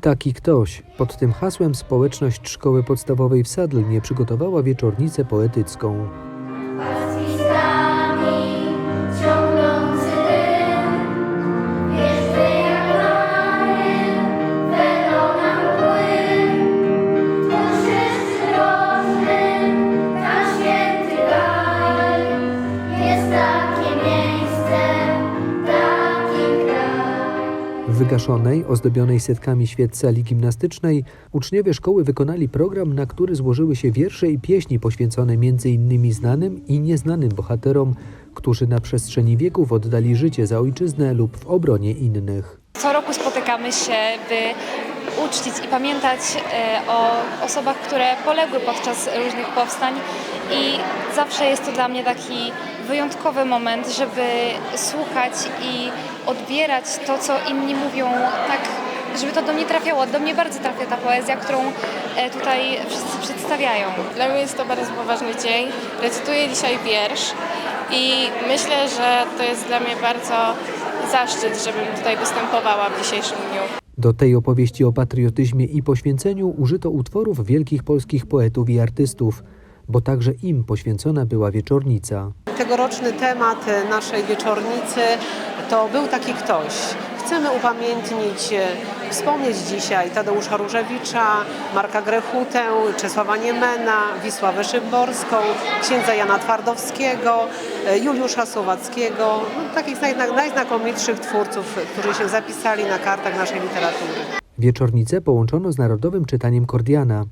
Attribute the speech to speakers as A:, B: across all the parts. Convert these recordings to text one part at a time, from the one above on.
A: Taki ktoś. Pod tym hasłem społeczność szkoły podstawowej w Sadlnie przygotowała wieczornicę poetycką. Wygaszonej, ozdobionej setkami świec sali gimnastycznej uczniowie szkoły wykonali program, na który złożyły się wiersze i pieśni poświęcone m.in. znanym i nieznanym bohaterom, którzy na przestrzeni wieków oddali życie za ojczyznę lub w obronie innych.
B: Co roku spotykamy się, by uczcić i pamiętać e, o osobach, które poległy podczas różnych powstań i zawsze jest to dla mnie taki wyjątkowy moment, żeby słuchać i odbierać to, co inni mówią tak, żeby to do mnie trafiało. Do mnie bardzo trafia ta poezja, którą e, tutaj wszyscy przedstawiają.
C: Dla mnie jest to bardzo poważny dzień. Recytuję dzisiaj wiersz i myślę, że to jest dla mnie bardzo zaszczyt, żebym tutaj występowała w dzisiejszym dniu.
A: Do tej opowieści o patriotyzmie i poświęceniu użyto utworów wielkich polskich poetów i artystów, bo także im poświęcona była wieczornica.
D: Tegoroczny temat naszej wieczornicy to był taki ktoś. Chcemy upamiętnić, wspomnieć dzisiaj Tadeusza Różewicza, Marka Grechutę, Czesława Niemena, Wisławę Szymborską, księdza Jana Twardowskiego, e, Juliusza Słowackiego, no, takich najzna- najznakomitszych twórców, którzy się zapisali na kartach naszej literatury.
A: Wieczornicę połączono z narodowym czytaniem Kordiana.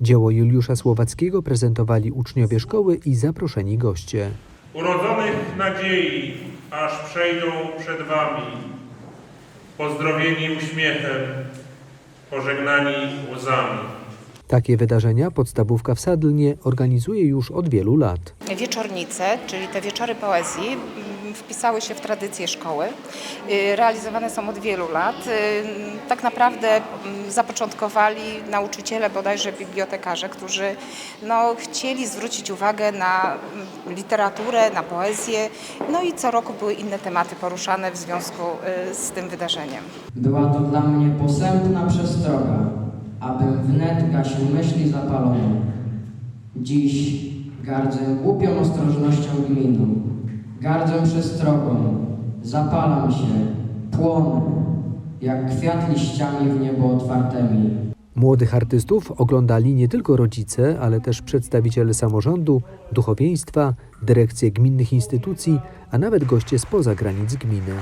A: Dzieło Juliusza Słowackiego prezentowali uczniowie szkoły i zaproszeni goście.
E: urodzonych nadziei, aż przejdą przed wami, pozdrowieni uśmiechem, pożegnani łzami.
A: Takie wydarzenia podstawówka w Sadlnie organizuje już od wielu lat.
F: Wieczornice, czyli te wieczory poezji, wpisały się w tradycję szkoły. Y, Realizowane są od wielu lat. Y, Tak naprawdę m, zapoczątkowali nauczyciele, bodajże bibliotekarze, którzy no, chcieli zwrócić uwagę na m, literaturę, na poezję. No i co roku były inne tematy poruszane w związku y, z tym wydarzeniem.
G: Była to dla mnie posępna przestroga, abym wnet gasił myśli zapalone. Dziś gardzę głupią ostrożnością gminu, gardzę przestrogą, zapalam się, płonę, jak kwiat liściami w niebo otwartymi.
A: Młodych artystów oglądali nie tylko rodzice, ale też przedstawiciele samorządu, duchowieństwa, dyrekcje gminnych instytucji, a nawet goście spoza granic gminy.